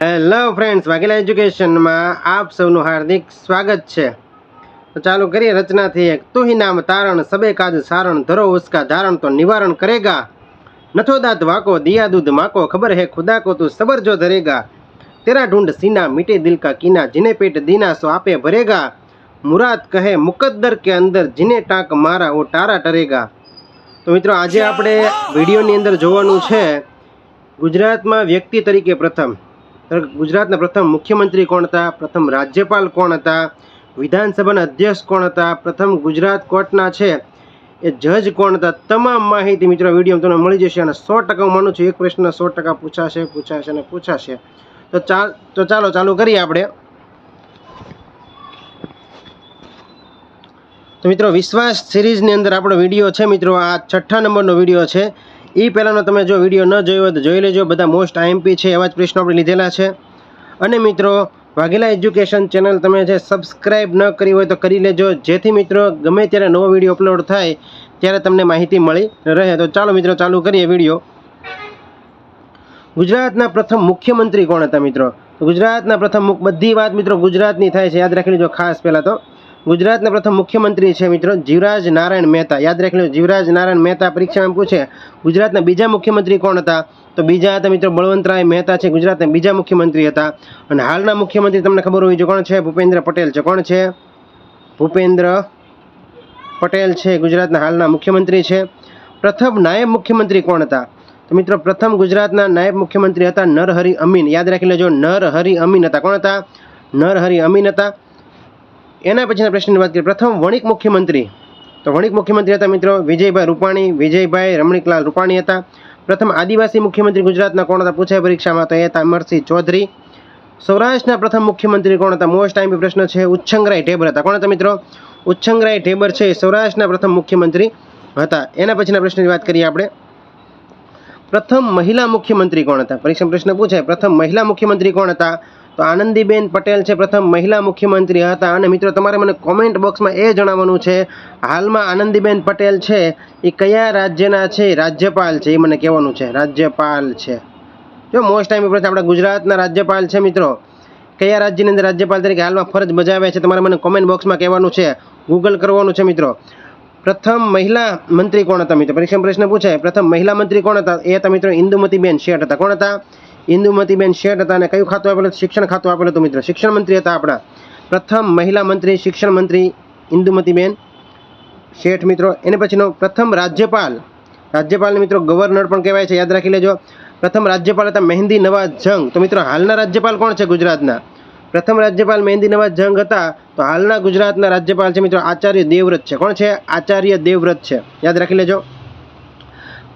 Hello friends Vaghela એજ્યુકેશનમાં આપ સૌનું હાર્દિક સ્વાગત છે. તો ચાલુ કરીએ રચનાથી એક. તું હિ નામ તારણ, સબે કાજ સારણ, ધરો ઉસકા ધારણ તો નિવારણ કરેગા. નથો દાંત વાકો, દિયા દૂધ માકો, ખબર હે ખુદા કો તું સબર જો ધરેગા. તેરા ઢૂંઢ સીના મીટે દિલ કા કીના, જીને પેટ દીના સો આપે ભરેગા. મુરાદ કહે, મુકદ્દર કે અંદર જીને ટાંક મારા ઓ ટારા ટરેગા. તો મિત્રો, આજે આપણે વિડીયોની અંદર જોવાનું છે, ગુજરાતમાં વ્યક્તિ તરીકે પ્રથમ ગુજરાતના પ્રથમ મુખ્યમંત્રી કોણ હતા? પ્રથમ રાજ્યપાલ કોણ હતા? વિધાનસભાના અધ્યક્ષ કોણ હતા? પ્રથમ ગુજરાત કોર્ટના છે એ જજ કોણ હતા? તમામ માહિતી મિત્રો વીડિયો તમને મળી જશે અને સો ટકા હું માનું છું એક પ્રશ્ન સો ટકા પૂછાશે પૂછાશે અને પૂછાશે. તો ચાલ, તો ચાલો ચાલુ કરીએ આપણે. તો મિત્રો વિશ્વાસ સિરીઝની અંદર આપણો વીડિયો છે મિત્રો. આ છઠ્ઠા નંબરનો વીડિયો છે. એ પહેલાંનો તમે જો વીડિયો ન જોયો હોય તો જોઈ લેજો. બધા મોસ્ટ આઈએમપી છે એવા જ પ્રશ્નો આપણે લીધેલા છે. અને મિત્રો, વાઘેલા એજ્યુકેશન ચેનલ તમે જે સબસ્ક્રાઈબ ન કરી હોય તો કરી લેજો. જેથી મિત્રો, ગમે ત્યારે નવો વીડિયો અપલોડ થાય, ત્યારે તમને માહિતી મળી રહે. તો ચાલો મિત્રો, ચાલુ કરીએ વીડિયો. ગુજરાતના પ્રથમ મુખ્યમંત્રી કોણ હતા મિત્રો? ગુજરાતના પ્રથમ બધી વાત મિત્રો ગુજરાતની થાય છે. યાદ રાખી લેજો ખાસ પહેલાં તો. ગુજરાતના પ્રથમ મુખ્યમંત્રી છે મિત્રો જીવરાજ નારાયણ મહેતા. યાદ રાખી લો જીવરાજ નારાયણ મહેતા પરીક્ષામાં પૂછે, ગુજરાતના બીજા મુખ્યમંત્રી કોણ હતા? તો બીજા હતા મિત્રો બળવંતરાય મહેતા છે, ગુજરાતના બીજા મુખ્યમંત્રી હતા. અને હાલના મુખ્યમંત્રી તમને ખબર હોવી જોઈએ કોણ છે? ભૂપેન્દ્ર પટેલ છે. કોણ છે? ભૂપેન્દ્ર પટેલ છે, ગુજરાતના હાલના મુખ્યમંત્રી છે. પ્રથમ નાયબ મુખ્યમંત્રી કોણ હતા? તો મિત્રો પ્રથમ ગુજરાતના નાયબ મુખ્યમંત્રી હતા નરહરિ અમીન. યાદ રાખી લેજો, નરહરિ અમીન હતા. કોણ હતા? નરહરિ અમીન હતા. એના પછીના પ્રશ્નની વાત કરીએ. પ્રથમ, વણિક મુખ્યમંત્રી. તો વણિક મુખ્યમંત્રી હતા મિત્રો વિજયભાઈ રૂપાણી, વિજયભાઈ રમણીકલાલ રૂપાણી હતા. પ્રથમ, આદિવાસી મુખ્યમંત્રી ગુજરાતના કોણ હતા? પૂછાય પરીક્ષામાં તો એ હતા અમરસિંહ ચૌધરી. સૌરાષ્ટ્રના પ્રથમ મુખ્યમંત્રી કોણ હતા? મોસ્ટ ટાઈમ પ્રશ્ન છે, ઉચ્છંગરાય ઢેબર હતા. કોણ હતા મિત્રો? ઉચ્છંગરાય ઢેબર છે સૌરાષ્ટ્રના પ્રથમ મુખ્યમંત્રી હતા. એના પછીના પ્રશ્નની વાત કરીએ આપણે. પ્રથમ, મહિલા મુખ્યમંત્રી કોણ હતા? પરીક્ષા પ્રશ્ન પૂછાય. પ્રથમ, મહિલા મુખ્યમંત્રી કોણ હતા? તો આનંદીબેન પટેલ છે પ્રથમ મહિલા મુખ્યમંત્રી હતા. અને મિત્રો, તમારે મને કોમેન્ટ બોક્સમાં એ જણાવવાનું છે, હાલમાં આનંદીબેન પટેલ છે, એ કયા રાજ્યના છે? રાજ્યપાલ છે, એ મને કહેવાનું છે. રાજ્યપાલ છે. જો મોસ્ટ ટાઈમ ઉપર આપણા ગુજરાતના રાજ્યપાલ છે મિત્રો. કયા રાજ્યની અંદર રાજ્યપાલ તરીકે હાલમાં ફરજ બજાવે છે? તમારે મને કોમેન્ટ બોક્સમાં કહેવાનું છે. ગૂગલ કરવાનું છે મિત્રો. પ્રથમ મહિલા મંત્રી કોણ હતા મિત્રો? પરીક્ષા પ્રશ્ન પૂછે પ્રથમ મહિલા મંત્રી કોણ હતા? એ હતા મિત્રો ઇન્દુમતીબેન શેઠ હતા. કોણ હતા? ઇન્દુમતીબેન શેઠ હતા અને કયું ખાતું આપેલું શિક્ષણ ખાતું આપેલું હતું મિત્રો. શિક્ષણ મંત્રી હતા આપણા. પ્રથમ મહિલા મંત્રી, શિક્ષણ મંત્રી ઇન્દુમતીબેન શેઠ મિત્રો. એને પછીનો પ્રથમ રાજ્યપાલ. રાજ્યપાલને મિત્રો ગવર્નર પણ કહેવાય છે. યાદ રાખી લેજો. પ્રથમ રાજ્યપાલ હતા મહેંદી નવાઝ જંગ તો મિત્રો હાલના રાજ્યપાલ કોણ છે ગુજરાતના? પ્રથમ રાજ્યપાલ મહેંદી નવાઝ જંગ હતા. તો હાલના ગુજરાતના રાજ્યપાલ છે મિત્રો આચાર્ય દેવવ્રત છે. કોણ છે? આચાર્ય દેવવ્રત છે. યાદ રાખી લેજો.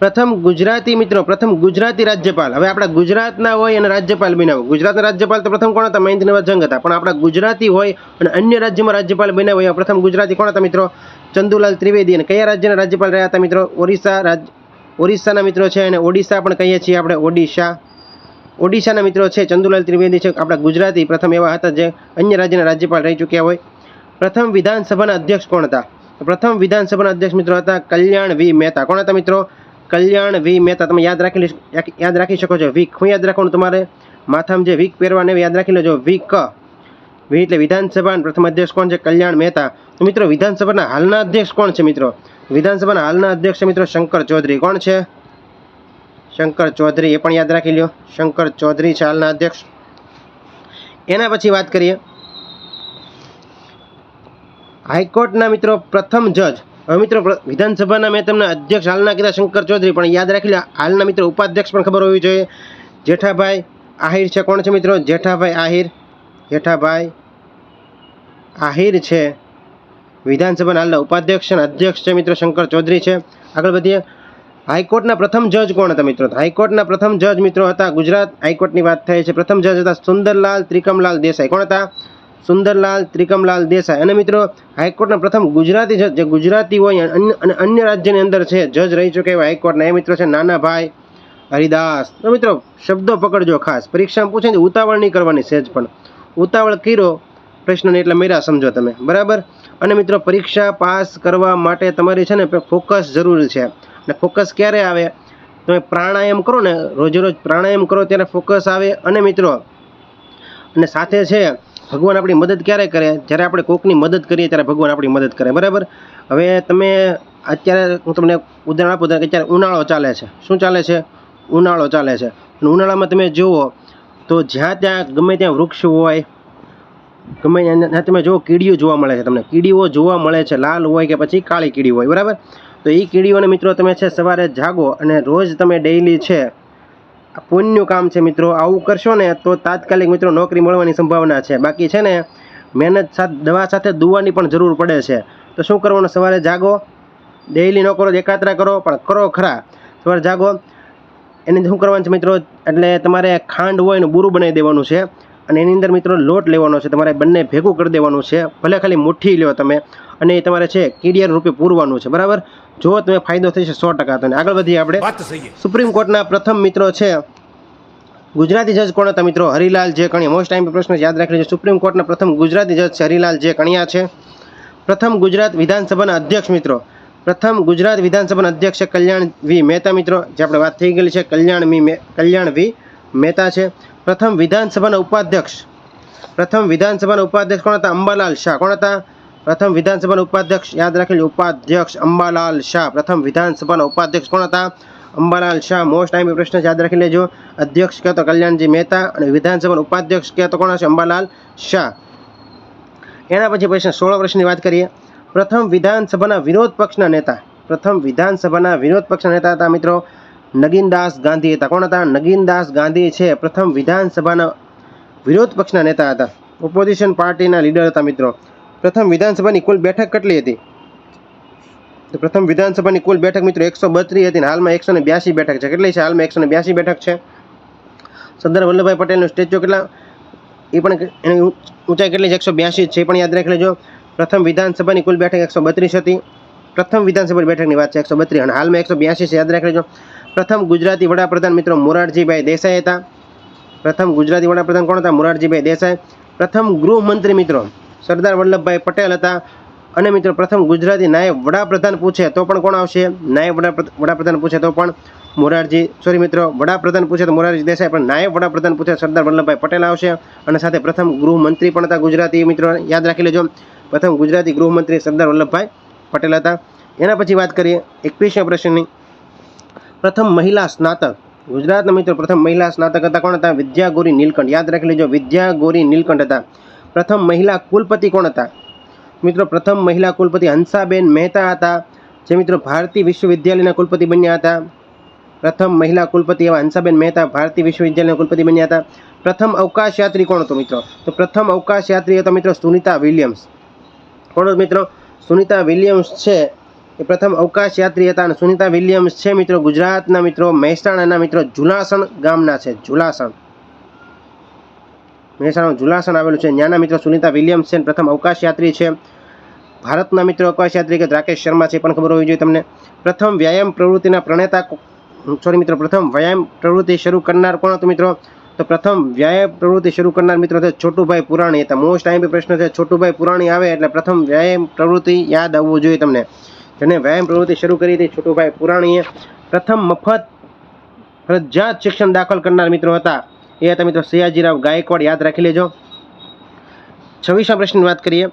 પ્રથમ ગુજરાતી મિત્રો, પ્રથમ ગુજરાતી રાજ્યપાલ. હવે આપણા ગુજરાતના હોય અને રાજ્યપાલ બનાવો ગુજરાતના રાજ્યપાલ તો પ્રથમ કોણ હતા? મહેન્દ્રનાથ જંગ હતા. પણ આપણા ગુજરાતી હોય અને અન્ય રાજ્યમાં રાજ્યપાલ બન્યા હોય પ્રથમ ગુજરાતી કોણ હતા મિત્રો? ચંદુલાલ ત્રિવેદી. અને કયા રાજ્યના રાજ્યપાલ રહ્યા હતા મિત્રો? ઓરિસ્સા રાજ, ઓરિસ્સાના મિત્રો છે અને ઓડિશા પણ કહીએ છીએ આપણે. ઓડિશા. ઓડિશાના મિત્રો છે ચંદુલાલ ત્રિવેદી છે. આપણા ગુજરાતી પ્રથમ એવા હતા જે અન્ય રાજ્યના રાજ્યપાલ રહી ચૂક્યા હોય. પ્રથમ વિધાનસભાના અધ્યક્ષ કોણ હતા? પ્રથમ વિધાનસભાના અધ્યક્ષ મિત્રો હતા કલ્યાણ વી મહેતા. કોણ હતા મિત્રો? કલ્યાણ વી મહેતા, તમે યાદ રાખી યાદ રાખી શકો છો. વીક હું યાદ રાખવાનું તમારે માથામાં જે વીક પહેરવાને યાદ રાખી લેજો. વીક. વી એટલે વિધાનસભાના પ્રથમ અધ્યક્ષ કોણ છે? કલ્યાણ મહેતા. તો મિત્રો, વિધાનસભાના હાલના અધ્યક્ષ કોણ છે મિત્રો? વિધાનસભાના હાલના અધ્યક્ષ છે મિત્રો શંકર ચૌધરી. કોણ છે? શંકર ચૌધરી. એ પણ યાદ રાખી લ્યો. શંકર ચૌધરી છે હાલના અધ્યક્ષ. એના પછી વાત કરીએ. હાઈકોર્ટના મિત્રો પ્રથમ જજ હવે મિત્રો વિધાનસભાના મેં તમને અધ્યક્ષ હાલના કીધા શંકર ચૌધરી, પણ યાદ રાખી લો, હાલના મિત્રો ઉપાધ્યક્ષ પણ ખબર હોવી જોઈએ. જેઠાભાઈ આહિર છે. કોણ છે મિત્રો? જેઠાભાઈ આહિર. જેઠાભાઈ આહિર છે. વિધાનસભાના હાલના ઉપાધ્યક્ષ અને અધ્યક્ષ છે મિત્રો શંકર ચૌધરી છે. આગળ વધીએ. હાઈકોર્ટના પ્રથમ જજ કોણ હતા મિત્રો? હાઈકોર્ટના પ્રથમ જજ મિત્રો હતા ગુજરાત હાઈકોર્ટની વાત થાય છે. પ્રથમ જજ હતા સુંદરલાલ ત્રિકમલાલ દેસાઈ. કોણ હતા? સુંદરલાલ, ત્રિકમલાલ દેસાઈ. અને મિત્રો, હાઈકોર્ટના પ્રથમ ગુજરાતી જજ જે ગુજરાતી હોય અને અન્ય રાજ્યની અંદર છે, જજ રહી ચૂક્યા એવા હાઈકોર્ટના. એ મિત્રો છે નાનાભાઈ હરિદાસ. તો મિત્રો, શબ્દો પકડજો ખાસ. પરીક્ષામાં પૂછે ને ઉતાવળ નહીં કરવાની સહેજ પણ. ઉતાવળ કર્યો, પ્રશ્નને એટલે મેરા સમજો તમે. બરાબર? અને મિત્રો, પરીક્ષા પાસ કરવા માટે તમારી છે ને ફોકસ જરૂરી છે. અને ફોકસ ક્યારે આવે? તમે પ્રાણાયામ કરો ને, રોજે રોજ પ્રાણાયામ કરો ત્યારે ફોકસ આવે. અને મિત્રો, અને સાથે છે ભગવાન આપણી મદદ ક્યારે કરે? જ્યારે આપણે કોકની મદદ કરીએ ત્યારે ભગવાન આપણી મદદ કરે, બરાબર? હવે તમે અત્યારે હું તમને ઉદાહરણ આપું કે અત્યારે ઉનાળો ચાલે છે. શું ચાલે છે? ઉનાળો ચાલે છે. અને ઉનાળામાં તમે જુઓ તો જ્યાં ત્યાં ગમે ત્યાં વૃક્ષ હોય, ગમે ત્યાં તમે જુઓ કીડીઓ જોવા મળે છે તમને. કીડીઓ જોવા મળે છે, લાલ હોય કે પછી કાળી કીડી હોય, બરાબર? તો એ કીડીઓને મિત્રો તમે છે સવારે જાગો અને રોજ તમે ડેઈલી છે પુણ્યનું કામ છે મિત્રો, આવું કરશો ને તો તાત્કાલિક મિત્રો નોકરી મળવાની સંભાવના છે. બાકી છે ને, મહેનત સાથે દવા સાથે દુવાની પણ જરૂર પડે છે. તો શું કરવાનું? સવારે જાગો ડેઇલી ન કરો એકાત્રા કરો, પણ કરો ખરા. સવારે જાગો, એની શું કરવાનું છે મિત્રો? એટલે તમારે ખાંડ હોય એનું બુરું બનાવી દેવાનું છે અને એની અંદર મિત્રો લોટ લેવાનો છે. તમારે બંને ભેગું કરી દેવાનું છે. ભલે ખાલી મુઠ્ઠી લ્યો તમે અને એ તમારે છે કીડિયાર રૂપે પૂરવાનું છે. બરાબર? જો તમે ફાયદો થશે સો ટકા તમને આગળ વધીએ આપણે. સુપ્રીમ કોર્ટના પ્રથમ મિત્રો છે ગુજરાતી જજ કોણ હતા મિત્રો? હરિલાલ જે કણિયા. મોસ્ટ ટાઈમ પ્રશ્ન યાદ રાખી છે સુપ્રીમ કોર્ટના પ્રથમ ગુજરાતી જજ છે હરિલાલ જે કણિયા છે. પ્રથમ ગુજરાત વિધાનસભાના અધ્યક્ષ મિત્રો. પ્રથમ ગુજરાત વિધાનસભાના અધ્યક્ષ કલ્યાણ વી મહેતા મિત્રો. જે આપણે વાત થઈ ગયેલી છે કલ્યાણ મી કલ્યાણ વી મહેતા છે. પ્રથમ વિધાનસભાના ઉપાધ્યક્ષ. પ્રથમ વિધાનસભાના ઉપાધ્યક્ષ કોણ હતા? અંબાલાલ શાહ. કોણ હતા? પ્રથમ વિધાનસભાના ઉપાધ્યક્ષ, યાદ રાખી ઉપાધ્યક્ષ અંબાલાલ શાહ. પ્રથમ વિધાનસભાના ઉપાધ્યક્ષ કોણ હતા? અંબાલાલ શાહ. મોસ્ટ ટાઈમ પ્રશ્ન યાદ રાખી લેજો. અધ્યક્ષ કહેતો કલ્યાણજી મહેતા અને વિધાનસભાના ઉપાધ્યક્ષ કહેતો કોણ હશે? અંબાલાલ શાહ. એના પછી પ્રશ્ન સોળ વર્ષની વાત કરીએ. પ્રથમ વિધાનસભાના વિરોધ પક્ષના નેતા. પ્રથમ વિધાનસભાના વિરોધ પક્ષના નેતા હતા મિત્રો નગીનદાસ ગાંધી હતા. કોણ હતા? નગીનદાસ ગાંધી છે. પ્રથમ વિધાનસભાના વિરોધ પક્ષના નેતા હતા. ઓપોઝિશન પાર્ટીના લીડર હતા મિત્રો. પ્રથમ વિધાનસભાની કુલ બેઠક કેટલી હતી? તો પ્રથમ વિધાનસભાની કુલ બેઠક મિત્રો એકસો બત્રીસ હતી અને હાલમાં એકસો બ્યાસી બેઠક છે. કેટલી છે? હાલમાં એકસો બ્યાસી બેઠક છે. સરદાર વલ્લભભાઈ પટેલનું સ્ટેચ્યુ કેટલા? એ પણ એની ઊંચાઈ કેટલી છે? એકસો બ્યાસી છે પણ યાદ રાખી લેજો. પ્રથમ વિધાનસભાની કુલ બેઠક એકસો બત્રીસ હતી. પ્રથમ વિધાનસભાની બેઠકની વાત છે એકસો બત્રીસ અને હાલમાં એકસો બ્યાસી છે, યાદ રાખી લેજો. પ્રથમ ગુજરાતી વડાપ્રધાન મિત્રો મોરારજીભાઈ દેસાઈ હતા. પ્રથમ ગુજરાતી વડાપ્રધાન કોણ હતા? મોરારજીભાઈ દેસાઈ. પ્રથમ ગૃહમંત્રી મિત્રો સરદાર વલ્લભભાઈ પટેલ હતા. અને મિત્રો પ્રથમ ગુજરાતી નાયબ વડાપ્રધાન પૂછે તો પણ કોણ આવશે? નાયબ વડાપ્ર- વડાપ્રધાન પૂછે તો પણ મોરારજી. સોરી મિત્રો, વડાપ્રધાન પૂછે તો મોરારજી દેસાઈ, પણ નાયબ વડાપ્રધાન પૂછે સરદાર વલ્લભભાઈ પટેલ આવશે. અને સાથે પ્રથમ ગૃહમંત્રી પણ હતા ગુજરાતી, મિત્રો યાદ રાખી લેજો. પ્રથમ ગુજરાતી ગૃહમંત્રી સરદાર વલ્લભભાઈ પટેલ હતા. એના પછી વાત કરીએ એકવીસમી પ્રશ્નની. પ્રથમ મહિલા સ્નાતક. ગુજરાતના મિત્રો પ્રથમ મહિલા સ્નાતક હતા કોણ હતા? વિદ્યાગોરી નીલકંઠ. યાદ રાખી લેજો, વિદ્યાગોરી નીલકંઠ હતા. પ્રથમ મહિલા કુલપતિ કોણ હતા? મિત્રો, પ્રથમ મહિલા કુલપતિ હંસાબેન મહેતા હતા. જે મિત્રો ભારતી વિશ્વવિદ્યાલયના કુલપતિ બન્યા હતા. પ્રથમ મહિલા કુલપતિ એવા હંસાબેન મહેતા ભારતી વિશ્વવિદ્યાલયના કુલપતિ બન્યા હતા. પ્રથમ અવકાશ યાત્રી કોણ હતો મિત્રો? તો પ્રથમ અવકાશ યાત્રી હતો મિત્રો સુનિતા વિલિયમ્સ. કોણ મિત્રો? સુનિતા વિલિયમ્સ છે. એ પ્રથમ અવકાશ યાત્રી હતા અને સુનિતા વિલિયમ્સ છે મિત્રો ગુજરાતના મિત્રો, મહેસાણાના મિત્રો, જુલાસણ ગામના છે ઝુલાસણ મહેસાણાનું જુલાસન આવેલું છે. ત્યાંના મિત્રો સુનિતા છે પ્રથમ અવકાશ યાત્રી છે. ભારતના મિત્રો અવકાશ યાત્રી કે રાકેશ શર્મા છે પણ ખબર હોવી જોઈએ તમને. પ્રથમ વ્યાયામ પ્રવૃત્તિના પ્રણેતા સોરી મિત્રો, પ્રથમ વ્યાયામ પ્રવૃત્તિ શરૂ કરનાર કોણ હતું મિત્રો? તો પ્રથમ વ્યાયામ પ્રવૃત્તિ શરૂ કરનાર મિત્રો છે છોટુભાઈ પુરાણી. હતા મોસ્ટ ટાઈમ પ્રશ્ન છે, છોટુભાઈ પુરાણી આવે? એટલે પ્રથમ વ્યાયામ પ્રવૃત્તિ યાદ આવવું જોઈએ તમને. જેને વ્યાયામ પ્રવૃત્તિ શરૂ કરી હતી છોટુભાઈ પુરાણીએ. પ્રથમ મફત ફરજિયાત શિક્ષણ દાખલ કરનાર મિત્રો હતા. એ હતા મિત્રો સયાજીરાવ ગાયકવાડ, યાદ રાખી લેજો. છવ્વીસમા પ્રશ્નની વાત કરીએ.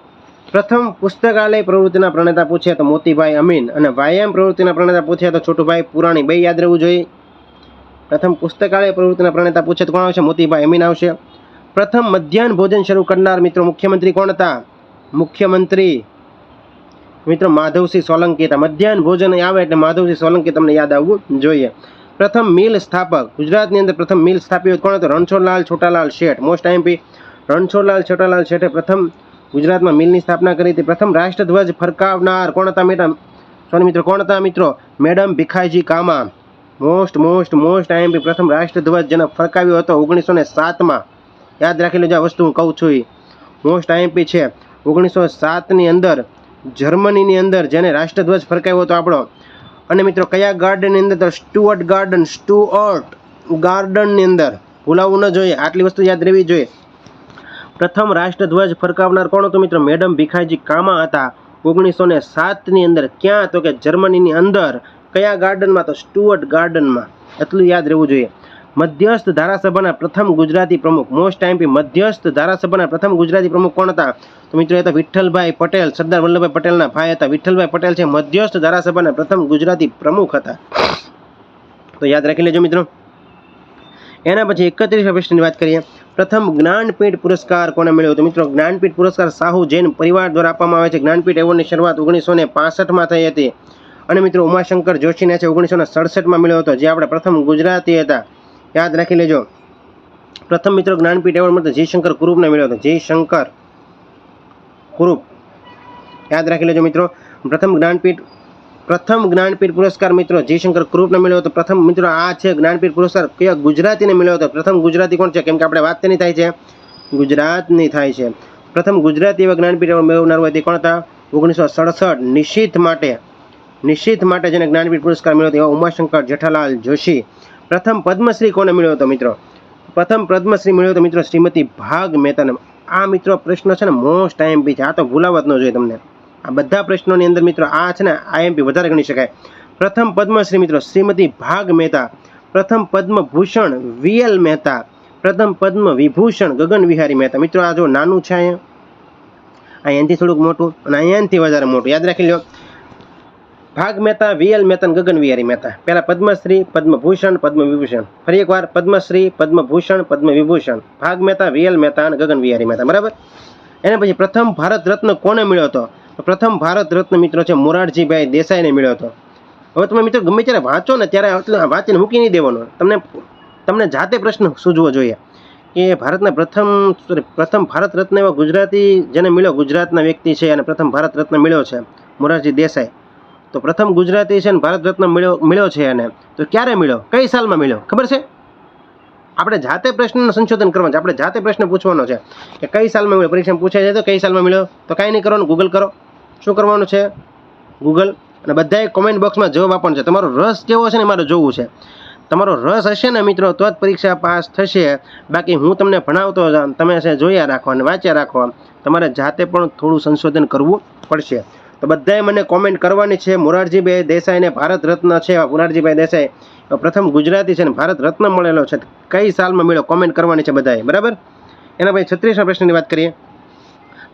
પ્રથમ પુસ્તકાલય પ્રવૃત્તિના પ્રણેતા પૂછ્યા તો મોતીભાઈ અમીન અને વ્યાયામ પ્રવૃત્તિના પ્રણેતા પૂછ્યા તો છોટુભાઈ પુરાણી, બે યાદ રહેવું જોઈએ. પ્રથમ પુસ્તકાલય પ્રવૃત્તિના પ્રણેતા પૂછે તો કોણ આવશે? મોતીભાઈ અમીન આવશે. પ્રથમ મધ્યાહન ભોજન શરૂ કરનાર મિત્રો મુખ્યમંત્રી કોણ હતા? મુખ્યમંત્રી મિત્રો માધવસિંહ સોલંકી હતા. મધ્યાહન ભોજન આવે એટલે માધવસિંહ સોલંકી તમને યાદ આવવું જોઈએ. પ્રથમ મિલ સ્થાપક. ગુજરાતની અંદર પ્રથમ મિલ સ્થાપ્યો કોણ હતો? રણછોડલાલ છોટાલાલ શેઠ. મોસ્ટ આઈમ્પી રણછોડલાલ છોટાલાલ શેઠે પ્રથમ ગુજરાતમાં મિલની સ્થાપના કરી હતી. પ્રથમ રાષ્ટ્રધ્વજ ફરકાવનાર કોણ હતા મેડમ સોની મિત્રો, કોણ હતા મિત્રો? Madam Bhikaiji Cama. Most most most IMP પ્રથમ રાષ્ટ્રધ્વજ જેને ફરકાવ્યો હતો ઓગણીસો ને સાતમાં. યાદ રાખી લેજો આ વસ્તુ હું કહું છું મોસ્ટ આઈએમપી છે. ઓગણીસો સાતની અંદર, જર્મનીની અંદર જેને રાષ્ટ્રધ્વજ ફરકાવ્યો હતો આપણો અને મિત્રો, કયા ગાર્ડનની અંદર તો સ્ટુઅર્ટ ગાર્ડન સ્ટુઅર્ટ ગાર્ડનની અંદર? ભૂલાવવું ન જોઈએ, આટલી વસ્તુ યાદ રહેવી જોઈએ. પ્રથમ રાષ્ટ્રધ્વજ ફરકાવનાર કોણ હતું મિત્રો? મેડમ ભીખાજી કામા હતા. ઓગણીસો ને સાતની અંદર ક્યાં? તો કે જર્મનીની અંદર. કયા ગાર્ડનમાં તો સ્ટુઅર્ટ ગાર્ડનમાં એટલું યાદ રહેવું જોઈએ. મધ્યસ્થ ધારાસભાના પ્રથમ ગુજરાતી પ્રમુખ મોસ્ટ ટાઈમથી મધ્યસ્થ ધારાસભાના પ્રથમ ગુજરાતી પ્રમુખ કોણ હતા? તો મિત્રો, એ હતા વિઠ્ઠલભાઈ પટેલ, સરદાર વલ્લભભાઈ પટેલના ભાઈ હતા. વિઠ્ઠલભાઈ પટેલ છે મધ્યસ્થ ધારાસભાના પ્રથમ ગુજરાતી પ્રમુખ હતા. તો યાદ રાખી લેજો મિત્રો. એના પછી એકત્રીસ પ્રશ્નની વાત કરીએ. પ્રથમ જ્ઞાનપીઠ પુરસ્કાર કોને મળ્યો તો મિત્રો, જ્ઞાનપીઠ પુરસ્કાર સાહુ જૈન પરિવાર દ્વારા આપવામાં આવે છે. જ્ઞાનપીઠ એવોર્ડની શરૂઆત ઓગણીસો ને પાસઠમાં થઈ હતી. અને મિત્રો, ઉમાશંકર જોશીને છે ઓગણીસો ને સડસઠમાં મળ્યો હતો, જે આપણે પ્રથમ ગુજરાતી હતા. યાદ રાખી લેજો. પ્રથમ મિત્રો જ્ઞાનપીઠ એવોર્ડ મળતો જયશંકર કુરૂપને મળ્યો હતો. જયશંકર કુરૂપ. યાદ રાખી લેજો મિત્રો. પ્રથમ જ્ઞાનપીઠ પ્રથમ જ્ઞાનપીઠ પુરસ્કાર મિત્રો જયશંકર કુરૂપને મળ્યો હતો. પ્રથમ મિત્રો આ છે જ્ઞાનપીઠ પુરસ્કાર કયા ગુજરાતીને મળ્યો હતો. પ્રથમ ગુજરાતી કોણ છે? કેમ કે આપણે વાત તેની થાય છે. ગુજરાતની થાય છે. પ્રથમ ગુજરાતી એવા જ્ઞાનપીઠ એવોર્ડ મેળવનાર હોય તે કોણ હતા? ઓગણીસો સડસઠ નિશ્ચિત માટે નિશ્ચિત માટે જેને જ્ઞાનપીઠ પુરસ્કાર મળ્યો હતો એવા ઉમાશંકર જેઠાલાલ જોશી. પ્રથમ પદ્મશ્રી કોને મળ્યો હતો મિત્રો? પ્રથમ પદ્મશ્રી મળ્યો હતો મિત્રો શ્રીમતી ભાગ મહેતાને. આ મિત્રો પ્રશ્ન છે ને મોસ્ટ આઈએમપી છે. આ તો ભૂલાવત ન જોઈએ તમને. આ બધા પ્રશ્નોની અંદર મિત્રો આ છે ને આઈએમપી વધારે ગણી શકાય. પ્રથમ પદ્મશ્રી મિત્રો શ્રીમતી ભાગ મહેતા. પ્રથમ પદ્મભૂષણ વીએલ મહેતા. પ્રથમ પદ્મ વિભૂષણ ગગન વિહારી મહેતા. મિત્રો આ જો નાનું છે અહીંયા. અહીંયાથી થોડુંક મોટું અને અહીંયાથી વધારે મોટું. યાદ રાખી લો ભાગ મહેતા, વીએલ મહેતા ગગન વિહારી મહેતા. પહેલા પદ્મશ્રી, પદ્મભૂષણ પદ્મ વિભૂષણ ફરી એકવાર પદ્મશ્રી, પદ્મભૂષણ પદ્મ વિભૂષણ ભાગ મહેતા, વીએલ મહેતા અને ગગન વિહારી મહેતા. બરાબર? એના પછી પ્રથમ ભારત રત્ન કોને મળ્યો હતો? તો પ્રથમ ભારત રત્ન મિત્રો છે મોરારજીભાઈ દેસાઈને મળ્યો હતો. હવે તમે મિત્રો ગમે ત્યારે વાંચો ને ત્યારે વાંચીને મૂકી નહીં દેવાનો. તમને તમને જાતે પ્રશ્ન સૂઝવો જોઈએ. કે ભારતના પ્રથમ પ્રથમ ભારત રત્ન એવા ગુજરાતી, જેને મળ્યો ગુજરાતના વ્યક્તિ છે અને પ્રથમ ભારત રત્ન મળ્યો છે, મોરારજી દેસાઈ. તો પ્રથમ ગુજરાતી છે ને ભારત રત્ન મળ્યો મળ્યો છે એને. તો ક્યારે મળ્યો? કઈ સાલમાં મળ્યો? ખબર છે? આપણે જાતે પ્રશ્નનું સંશોધન કરવાનું છે. આપણે જાતે પ્રશ્ન પૂછવાનો છે કે કઈ સાલમાં મળ્યો? પરીક્ષામાં પૂછાય છે તો કઈ સાલમાં મળ્યો? તો કાંઈ નહીં કરવાનું ગૂગલ કરો. શું કરવાનું છે? ગૂગલ અને બધાએ કોમેન્ટ બોક્સમાં જવાબ આપવાનો છે. તમારો રસ કેવો છે ને મારે જોવું છે? તમારો રસ હશે ને મિત્રો, તો જ પરીક્ષા પાસ થશે. બાકી હું તમને ભણાવતો તમે જોયા રાખો અને વાંચ્યા રાખો. તમારે જાતે પણ થોડું સંશોધન કરવું પડશે. તો બધાએ મને કોમેન્ટ કરવાની છે. મોરારજીભાઈ દેસાઈને ભારત રત્ન છે. મોરારજીભાઈ દેસાઈ પ્રથમ ગુજરાતી છે ને ભારત રત્ન મળેલો છે. કઈ સાલમાં મળ્યો? કોમેન્ટ કરવાની છે બધાએ બરાબર? એના પછી છત્રીસના પ્રશ્નની વાત કરીએ.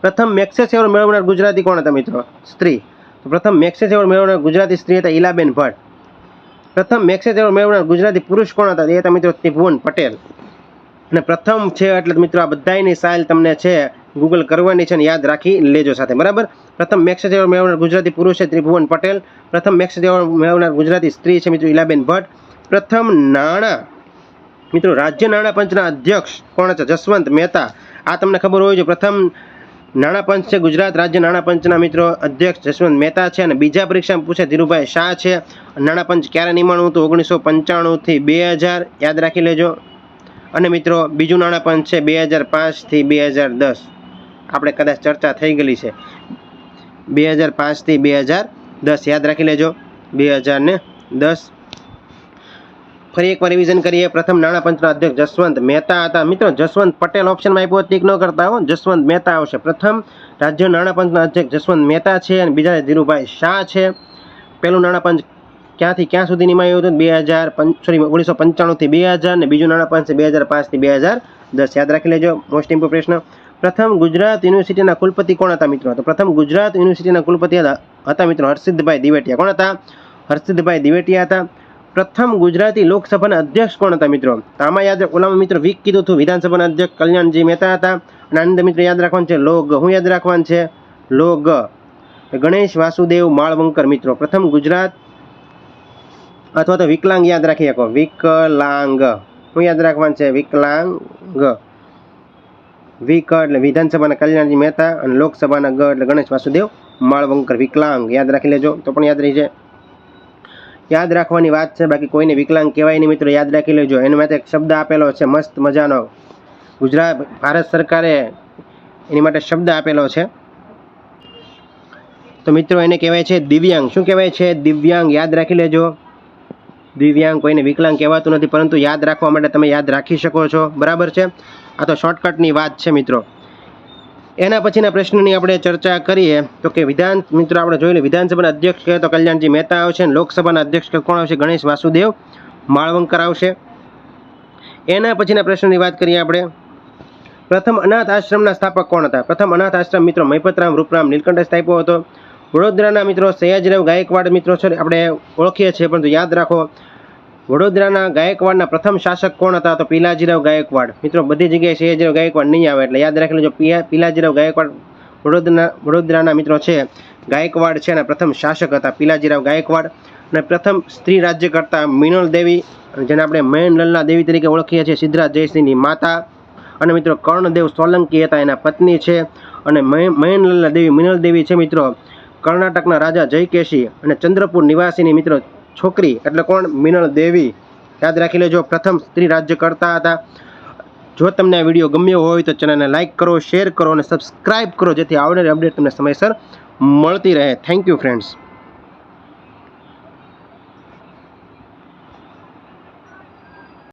પ્રથમ મેક્સેસ એવોર્ડ મેળવનાર ગુજરાતી કોણ હતા મિત્રો? સ્ત્રી. પ્રથમ મેક્સેસ એવોર્ડ મેળવનાર ગુજરાતી સ્ત્રી હતા ઈલાબેન ભટ્ટ. પ્રથમ મેક્સેસ એવોર્ડ મેળવનાર ગુજરાતી પુરુષ કોણ હતા? એ હતા મિત્રો ત્રિભુવન પટેલ. અને પ્રથમ છે એટલે મિત્રો આ બધાયની સાઇલ તમને છે ગૂગલ કરવાની છે ને યાદ રાખી લેજો સાથે. બરાબર? પ્રથમ મેક્સેસ એવોર્ડ મેળવનાર ગુજરાતી પુરુષ છે ત્રિભુવન પટેલ. પ્રથમ મેક્સેસ એવોર્ડ મેળવનાર ગુજરાતી સ્ત્રી છે મિત્રો ઇલાબેન ભટ્ટ. પ્રથમ નાણાં. મિત્રો, રાજ્ય નાણાં પંચના અધ્યક્ષ કોણ છે? જસવંત મહેતા. આ તમને ખબર હોય છે, પ્રથમ નાણાં પંચ છે ગુજરાત રાજ્ય નાણાં પંચના મિત્રો અધ્યક્ષ જસવંત મહેતા છે અને બીજા પરીક્ષામાં પૂછે ધીરુભાઈ શાહ છે. નાણાં પંચ ક્યારે નિમાણું હતું? ઓગણીસો પંચાણુંથી બે હજાર. યાદ રાખી લેજો. અને મિત્રો, બીજું નાણાં પંચ છે બે હજાર પાંચથી બે હજાર દસ. આપણે કદાચ ચર્ચા થઈ ગયેલી છે. બે હજાર પાંચથી બે હજાર દસ, યાદ રાખી લેજો. બે હજાર ને દસ. ફરી એકવાર રિવિઝન કરીએ. પ્રથમ નાણાં પંચના અધ્યક્ષ જસવંત મહેતા હતા. મિત્રો, જસવંત પટેલ ઓપ્શનમાં આપ્યો ટીક ન કરતા હો. જસવંત મહેતા આવશે. પ્રથમ રાજ્ય નાણાં પંચના અધ્યક્ષ જસવંત મહેતા છે અને બીજા ધીરુભાઈ શાહ છે. પહેલું નાણાં પંચ ક્યાંથી, ક્યાં સુધી નિમાયું હતું? બે હજાર સોરી ઓગણીસો પંચાણુંથી બે હજાર ને બીજું નાણાં પંચ બે હજાર પાંચથી બે હજાર દસ. યાદ રાખી લેજો. મોસ્ટ ઇમ્પોર્ટ પ્રશ્ન. પ્રથમ ગુજરાત યુનિવર્સિટીના કુલપતિ કોણ હતા મિત્રો? તો પ્રથમ ગુજરાત યુનિવર્સિટીના કુલપતિ હતા મિત્રો હર્ષિદભાઈ દિવેટિયા. કોણ હતા? હર્ષિદભાઈ દિવેટિયા હતા. પ્રથમ ગુજરાતી લોકસભાના અધ્યક્ષ કોણ હતા મિત્રો? આમાં યાદ ઓલામાં મિત્રો વીક કીધું હતું, વિધાનસભાના અધ્યક્ષ કલ્યાણજી મહેતા હતા. અને આનંદ મિત્રો યાદ રાખવાનું છે, લોગ હું યાદ રાખવાનું છે, લોગ ગણેશ વાસુદેવ માળવંકર મિત્રો. પ્રથમ ગુજરાત અથવા તો વિકલાંગ યાદ રાખી શકો. વિકલાંગ. હું યાદ રાખવાનું છે, વિકલાંગ વિક એટલે વિધાનસભાના કલ્યાણજી મહેતા અને લોકસભાના ગ એટલે ગણેશ વાસુદેવ, માળવંકર વિકલાંગ. યાદ રાખી લેજો, તો પણ યાદ રહી છે યાદ રાખવાની વાત છે, બાકી કોઈને વિકલાંગ કહેવાય નહીં મિત્રો, યાદ રાખી લેજો. એના માટે એક શબ્દ આપેલો છે, મસ્ત મજાનો. ગુજરાત, ભારત સરકારે એની માટે શબ્દ આપેલો છે. તો મિત્રો એને કહેવાય છે દિવ્યાંગ. શું કહેવાય છે દિવ્યાંગ? યાદ રાખી લેજો. દિવ્યાંગ કોઈને વિકલાંગ કહેવાતું નથી, પરંતુ યાદ રાખવા માટે તમે યાદ રાખી શકો છો. બરાબર છે? આ તો શોર્ટકટની વાત છે મિત્રો. એના પછીના પ્રશ્નની આપણે ચર્ચા કરીએ તો કે વિધાન, મિત્રો આપણે જોઈ લઈએ વિધાનસભાના અધ્યક્ષ કહે તો કલ્યાણજી મહેતા આવશે અને લોકસભાના અધ્યક્ષ કોણ આવશે? ગણેશ વાસુદેવ માળવંકર આવશે. એના પછીના પ્રશ્નની વાત કરીએ આપણે. પ્રથમ અનાથ આશ્રમના સ્થાપક કોણ હતા? પ્રથમ અનાથ આશ્રમ મિત્રો મહિપતરામ, રૂપરામ, નીલકંઠ સ્થાપ્યો હતો. વડોદરાના મિત્રો સયાજીરાવ ગાયકવાડ મિત્રો છે આપણે ઓળખીએ છીએ, પરંતુ યાદ રાખો વડોદરાના ગાયકવાડના પ્રથમ શાસક કોણ હતા તો પીલાજીરાવ ગાયકવાડ. મિત્રો, બધી જગ્યાએ સયાજીરાવ ગાયકવાડ નહીં આવે એટલે યાદ રાખેલું જો પીલાજીરાવ ગાયકવાડ વડોદરા વડોદરાના મિત્રો છે, ગાયકવાડ છે અને પ્રથમ શાસક હતા પીલાજીરાવ ગાયકવાડ અને પ્રથમ સ્ત્રી રાજ્ય કરતા મિનલ દેવી, જેને આપણે મયનલલા દેવી તરીકે ઓળખીએ છીએ, સિદ્ધરાજ જયસિંહની માતા અને મિત્રો કર્ણદેવ સોલંકી હતા એના પત્ની છે અને મયનલલના મયનલલા દેવી મિનલ દેવી છે મિત્રો. કર્ણાટકના રાજા જયકેશી અને ચંદ્રપુર નિવાસીની મિત્રો છોકરી એટલે કોણ? મિનળ દેવી. યાદ રાખી લેજો, પ્રથમ સ્ત્રી રાજ્ય કરતા હતા. જો તમને આ વીડિયો ગમ્યો હોય તો ચેનલને લાઇક કરો, શેર કરો અને સબસ્ક્રાઇબ કરો, જેથી આવનારી અપડેટ તમને સમયસર મળતી રહે. Thank you friends